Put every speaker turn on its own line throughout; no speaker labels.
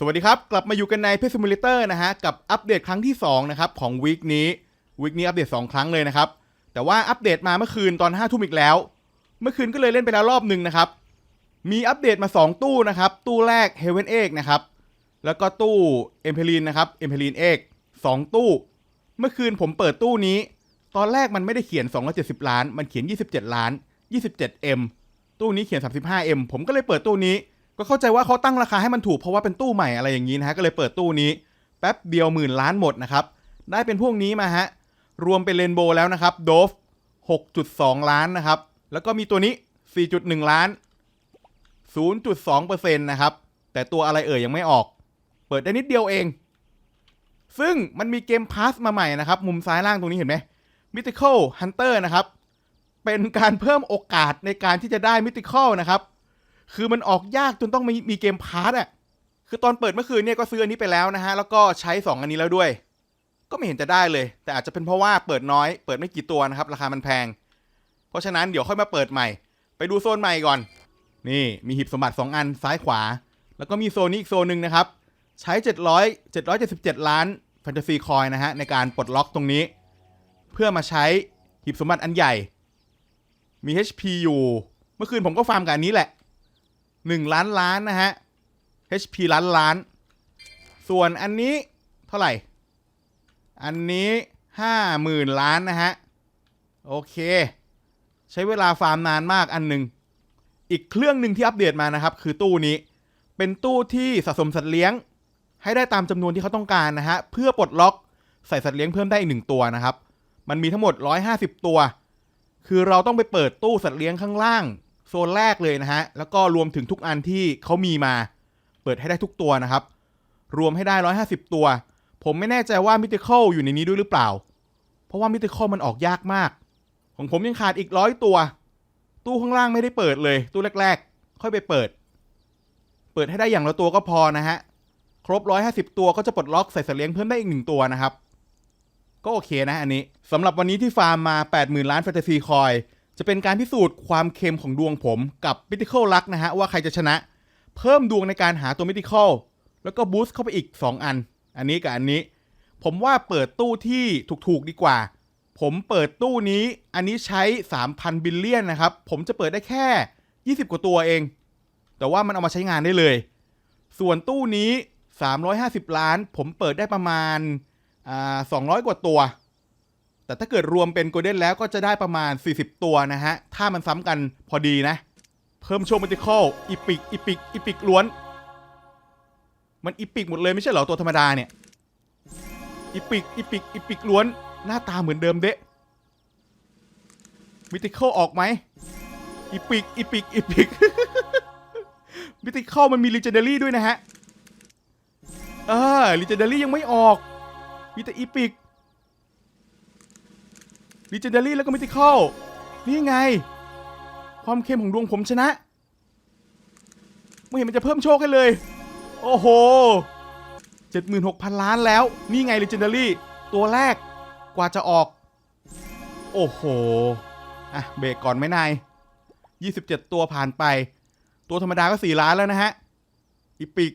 สวัสดีครับ กลับมาอยู่กันในเพซิมูเลเตอร์นะฮะ กับอัปเดตครั้งที่ 2 นะครับ ของวีคนี้วีคนี้อัปเดต 2 ครั้งเลยนะครับ แต่ว่าอัปเดตมาเมื่อคืนตอน5ทุ่มอีกแล้ว เมื่อคืนก็เลยเล่นไปแล้วรอบหนึ่งนะครับ มีอัปเดตมา 2 ตู้นะครับ ตู้แรก Heaven Egg นะครับ แล้วก็ตู้ e m p e r i n นะครับ e m p e r i n Egg 2 ตู้ เมื่อคืนผมเปิดตู้นี้ ตอนแรกมันไม่ได้เขียน 270 ล้าน มันเขียน 27 ล้าน 27M ตู้นี้เขียน 35M ผมก็เลยเปิดตู้นี้ ก็เข้าใจว่าเขาตั้งราคาให้มันถูกเพราะว่าเป็นตู้ใหม่อะไรอย่างนี้นะฮะก็เลยเปิดตู้นี้แป๊บเดียวหมื่นล้านหมดนะครับได้เป็นพวกนี้มาฮะรวมเป็นเรนโบว์แล้วนะครับโดฟ6.2 ล้านนะครับแล้วก็มีตัวนี้ 4.1 ล้าน 0.2%นะครับแต่ตัวอะไรเอ่ยยังไม่ออก เปิดได้นิดเดียวเอง ซึ่งมันมีเกมพาสมาใหม่นะครับ มุมซ้ายล่างตรงนี้เห็นไหม Mythical Hunter นะครับ เป็นการเพิ่มโอกาสในการที่จะได้ Mythical นะครับ คือมันออกยากจนต้องมีมีเกมพาร์ตอะ คือตอนเปิดเมื่อคืนเนี่ยก็ซื้ออันนี้ไปแล้วนะฮะ แล้วก็ใช้ 2 อันนี้แล้วด้วย ก็ไม่เห็นจะได้เลย แต่อาจจะเป็นเพราะว่าเปิดน้อย เปิดไม่กี่ตัวนะครับ ราคามันแพง เพราะฉะนั้นเดี๋ยวค่อยมาเปิดใหม่ ไปดูโซนใหม่ก่อน นี่มีหีบสมบัติ 2 อันซ้ายขวา แล้วก็มีโซนนี้อีกโซนหนึ่งนะครับ ใช้ 700 777 ล้านแฟนตาซีคอยนะฮะในการปลดล็อกตรงนี้ เพื่อมาใช้หีบสมบัติอันใหญ่ มี HP อยู่ เมื่อคืนผมก็ฟาร์มกับอันนี้แหละ 1 ล้านล้านนะฮะ HP ล้านล้าน ส่วนอันนี้เท่าไหร่ อันนี้ห้าหมื่นล้านนะฮะ โอเค ใช้เวลาฟาร์มนานมากอันหนึ่งอีกเครื่องหนึ่งที่อัปเดตมานะครับ คือตู้นี้ เป็นตู้ที่สะสมสัตว์เลี้ยง ให้ได้ตามจำนวนที่เขาต้องการนะฮะ เพื่อปลดล็อกใส่สัตว์เลี้ยงเพิ่มได้อีกหนึ่งตัวนะครับ มันมีทั้งหมด 150 ตัว คือเราต้องไปเปิดตู้สัตว์เลี้ยงข้างล่าง โซนแรกเลยนะฮะ แล้วก็รวมถึงทุกอันที่เขามีมา เปิดให้ได้ทุกตัวนะครับ รวมให้ได้ 150 ตัว ผมไม่แน่ใจว่ามิติคอลอยู่ในนี้ด้วยหรือเปล่า เพราะว่ามิติคอลมันออกยากมาก ของผมยังขาดอีกร้อยตัว ตู้ข้างล่างไม่ได้เปิดเลย ตู้แรก ๆ ค่อยไปเปิด เปิดให้ได้อย่างละตัวก็พอนะฮะ ครบ 150 ตัวก็จะปลดล็อกใส่สัตว์เลี้ยงเพิ่มได้อีกหนึ่งตัวนะครับ ก็โอเคนะอันนี้สำหรับวันนี้ที่ฟาร์มมา 80,000 ล้านแฟนตาซีคอย จะเป็นการพิสูจน์ความเค็มของดวงผมกับมิติคอลลักนะฮะว่าใครจะชนะ เพิ่มดวงในการหาตัวมิติคอลแล้วก็บูสต์เข้าไปอีก 2 อัน อันนี้กับอันนี้ ผมว่าเปิดตู้ที่ถูกๆดีกว่า ผมเปิดตู้นี้อันนี้ใช้ 3,000 บิลเลียนนะครับ ผมจะเปิดได้แค่ 20 กว่าตัวเอง แต่ว่ามันเอามาใช้งานได้เลย ส่วนตู้นี้ 350 ล้าน ผมเปิดได้ประมาณอ่า200 กว่าตัว แต่ถ้าเกิดรวมเป็นโกลเด้นแล้วก็จะได้ประมาณ 40 ตัวนะฮะ ถ้ามันซ้ำกันพอดีนะ เพิ่มโชว์มัลติคอลอีปิกอีปิกอีปิกล้วน มันอีปิกหมดเลยไม่ใช่เหรอตัวธรรมดาเนี่ยอีปิกอีปิกอีปิกล้วน หน้าตาเหมือนเดิมเดะมิติคอลออกไหมอีปิกอีปิกอีปิกมิติคอลมันมีลีเจนเดอรี่ด้วยนะฮะเออลีเจนเดอรี่ยังไม่ออกมีแต่อีปิก ลีเจนเดอรี่แล้วก็มิติคอลนี่ไง ความเข้มของดวงผมชนะ ไม่เห็นมันจะเพิ่มโชคให้เลย โอ้โห 76,000 ล้านแล้ว นี่ไง Legendary ตัวแรกกว่าจะออก โอ้โห อะ เบรกก่อนไหมนาย 27 ตัวผ่านไป ตัวธรรมดาก็ 4 ล้านแล้วนะฮะ อีปิก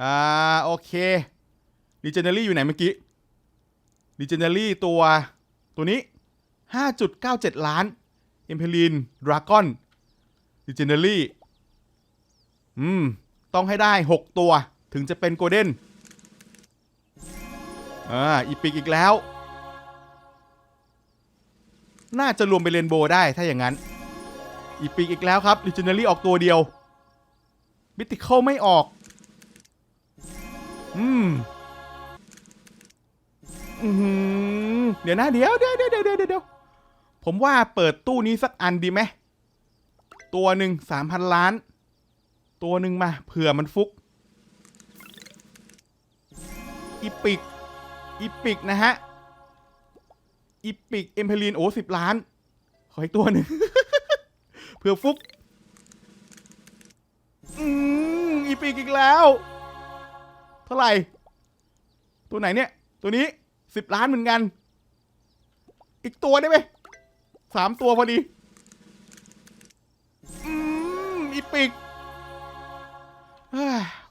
อ่า โอเค Legendary อยู่ไหนเมื่อกี้ Legendary ตัว ตัวนี้ 5.97 ล้าน e m p e r i n Dragon Legendary อืม ต้องให้ได้ 6 ตัวถึงจะเป็นโกลเด้นอ่าอีปิกอีกแล้ว น่าจะรวมไปเรนโบว์ได้ถ้าอย่างนั้น อีปิกอีกแล้วครับลิจิเนอรี่ออกตัวเดียวมิติเข้าไม่ออก อืม อืม เดี๋ยวนะเดี๋ยวเดี๋ยวเดี๋ยวเดี๋ยวเดี๋ยวผมว่าเปิดตู้นี้สักอันดีไหมตัวหนึ่งสามพันล้าน ตัวหนึ่งมาเผื่อมันฟุก อีปิก อีปิกนะฮะ อีปิกเอ็มเพลีนโอ้สิบล้าน ขออีกตัวหนึ่งเผื่อฟุก อืมอีปิกอีกแล้ว เท่าไหร่ ตัวไหนเนี่ย ตัวนี้สิบล้านเหมือนกัน อีกตัวได้ไหมสามตัวพอดี อืมอีปิก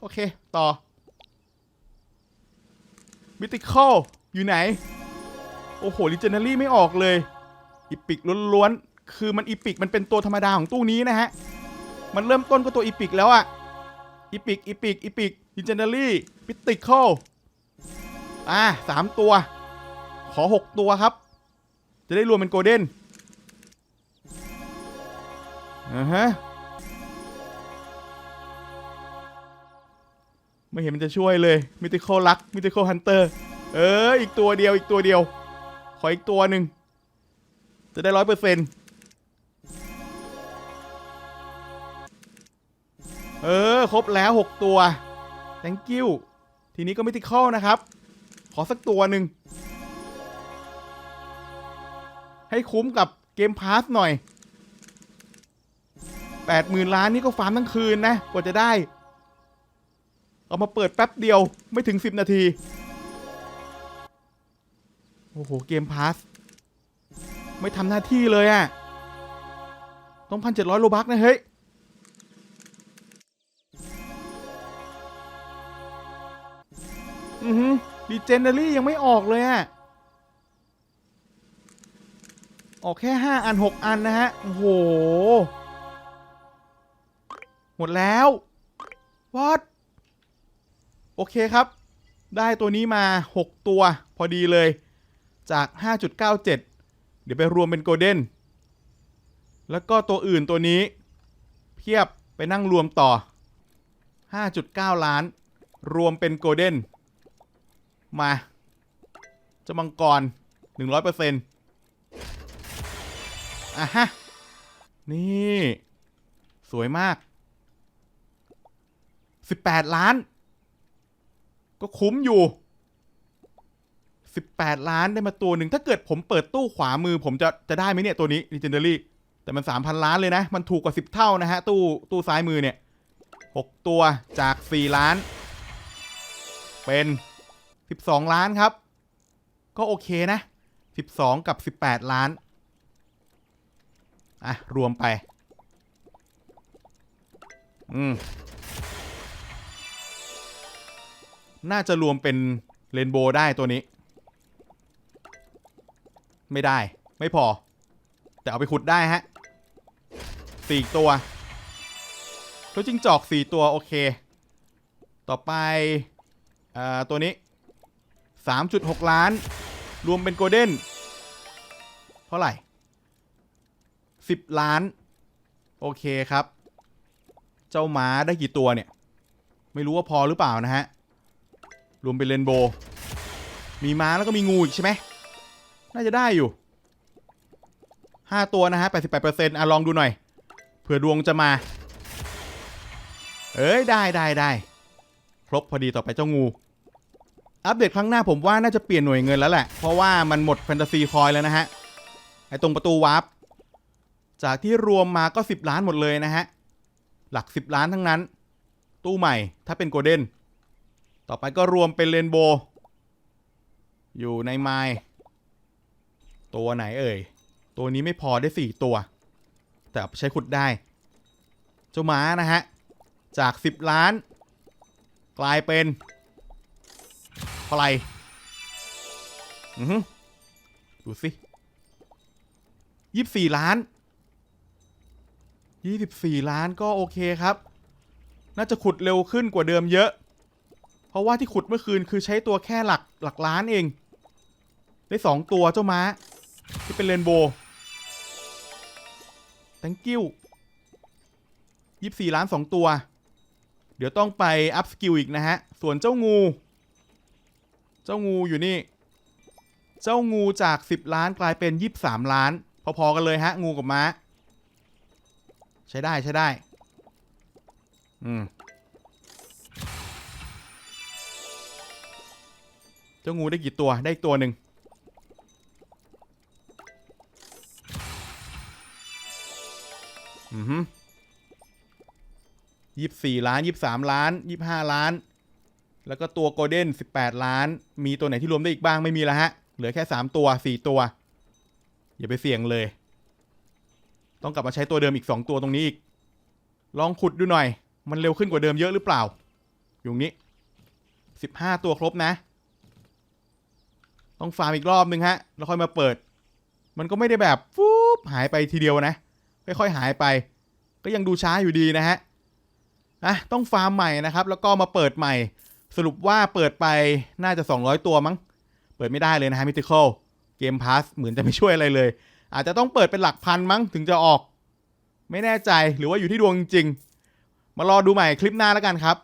โอเค ต่อมิติคอลอยู่ไหน โอ้โหลิเจนารี่ไม่ออกเลย อีปิกล้วนๆ คือมันอีปิกมันเป็นตัวธรรมดาของตู้นี้นะฮะ มันเริ่มต้นก็ตัวอีปิกแล้วอะอีปิกอีปิกอีปิกลิเจนารี่มิติคอลอะสามตัว ขอหกตัวครับ จะได้รวมเป็นโกลเด้นอ่าฮะ ไม่เห็นมันจะช่วยเลยมิติคอลลักมิติคอลฮันเตอร์ เออ อีกตัวเดียว อีกตัวเดียว ขออีกตัวหนึ่ง จะได้ร้อยเปอร์เซ็นต์เออ ครบแล้วหกตัว thank you ทีนี้ก็มิติคอลนะครับ ขอสักตัวหนึ่ง ให้คุ้มกับเกมพาสหน่อย 80,000 ล้านนี่ก็ฟาร์มทั้งคืนนะ กว่าจะได้ เอามาเปิดแป๊บเดียวไม่ถึง 10 นาที โอ้โห เกมพาส ไม่ทำหน้าที่เลยอะ่ะ ต้องพันเจ็ดร้อยโลบักนะ เฮ้ยอือฮึดีเจนเดอรี่ยังไม่ออกเลยอะ่ะ ออกแค่ 5 อัน 6 อันนะฮะ โอ้โห หมดแล้ว what โอเคครับ ได้ตัวนี้มา 6 ตัวพอดีเลยจาก 5.97 เดี๋ยวไปรวมเป็นโกลเด้น แล้วก็ตัวอื่นตัวนี้ เพียบไปนั่งรวมต่อ 5.9 ล้าน รวมเป็นโกลเด้น มาเจะมังกร 100% อะฮะ นี่ สวยมาก 18 ล้าน ก็คุ้มอยู่ 18 ล้านได้มาตัวหนึ่ง ถ้าเกิดผมเปิดตู้ขวามือ ผมจะจะได้ไหมเนี่ยตัวนี้ Legendary แต่มัน 3,000 ล้านเลยนะ มันถูกกว่า 10 เท่านะฮะ ตู้ตู้ซ้ายมือเนี่ย 6 ตัวจาก 4 ล้าน เป็น 12 ล้านครับ ก็โอเคนะ 12 กับ 18 ล้าน อะ รวมไป อืม น่าจะรวมเป็นเรนโบว์ได้ตัวนี้ ไม่ได้ ไม่พอ แต่เอาไปขุดได้ฮะสี่ตัวตัวจิงจอกสี่ตัว โอเค ต่อไปอ่าตัวนี้ 3.6 ล้าน รวมเป็นโกลเด้น เท่าไหร่ 10 ล้าน โอเคครับ เจ้าม้าได้กี่ตัวเนี่ย ไม่รู้ว่าพอหรือเปล่านะฮะ รวมเป็นเรนโบว์มีม้าแล้วก็มีงูอีกใช่ไหมน่าจะได้อยู่ 5 ตัวนะฮะ 88%อะลองดูหน่อย เผื่อดวงจะมา เอ้ย ได้ได้ได้ครบพอดีต่อไปเจ้างู อัปเดตครั้งหน้าผมว่าน่าจะเปลี่ยนหน่วยเงินแล้วแหละ เพราะว่ามันหมดแฟนตาซีคอยแล้วนะฮะ ไอตรงประตูวาร์ป จากที่รวมมาก็ 10 ล้านหมดเลยนะฮะ หลัก 10 ล้านทั้งนั้น ตู้ใหม่ถ้าเป็นโกลเด้น ต่อไปก็รวมเป็นเรนโบว์อยู่ในไมล์ตัวไหนเอ่ย ตัวนี้ไม่พอได้ 4 ตัว แต่ใช้ขุดได้ เจ้าม้านะฮะ จาก 10 ล้าน กลายเป็นเท่าไรอือฮึดูสิยี่สี่ล้าน ยี่สิบสี่ล้านก็โอเคครับ น่าจะขุดเร็วขึ้นกว่าเดิมเยอะ เพราะว่าที่ขุดเมื่อคืนคือใช้ตัวแค่หลักหลักล้านเอง ได้สองตัวเจ้าม้า ที่เป็นเรนโบว์ thank you ยี่สี่ล้านสองตัว เดี๋ยวต้องไปอัพสกิลอีกนะฮะ ส่วนเจ้างู เจ้างูอยู่นี่ เจ้างูจาก 10 ล้านกลายเป็น 23 ล้าน พอๆกันเลยฮะ งูกับม้า ใช้ได้ใช้ได้ อืม เจ้างูได้กี่ตัว ได้อีกตัวหนึ่งอือฮึยี่สี่ล้านยี่สามล้านยี่ห้าล้าน แล้วก็ตัวโกลเด้นสิบแปดล้าน มีตัวไหนที่รวมได้อีกบ้างไม่มีแล้วฮะ เหลือแค่สามตัวสี่ตัว อย่าไปเสี่ยงเลย ต้องกลับมาใช้ตัวเดิมอีกสองตัวตรงนี้อีก ลองขุดดูหน่อย มันเร็วขึ้นกว่าเดิมเยอะหรือเปล่า อยู่นี้สิบห้าตัวครบนะ ต้องฟาร์มอีกรอบนึงฮะ แล้วค่อยมาเปิด มันก็ไม่ได้แบบฟูบหายไปทีเดียวนะ ค่อยๆหายไป ก็ยังดูช้าอยู่ดีนะฮะ อะ ต้องฟาร์มใหม่นะครับ แล้วก็มาเปิดใหม่ สรุปว่าเปิดไปน่าจะ 200 ตัวมั้ง เปิดไม่ได้เลยนะฮะมิติคอลเกมพาสเหมือนจะไม่ช่วยอะไรเลย อาจจะต้องเปิดเป็นหลักพันมั้งถึงจะออก ไม่แน่ใจหรือว่าอยู่ที่ดวงจริงๆมารอดูใหม่คลิปหน้าแล้วกันครับ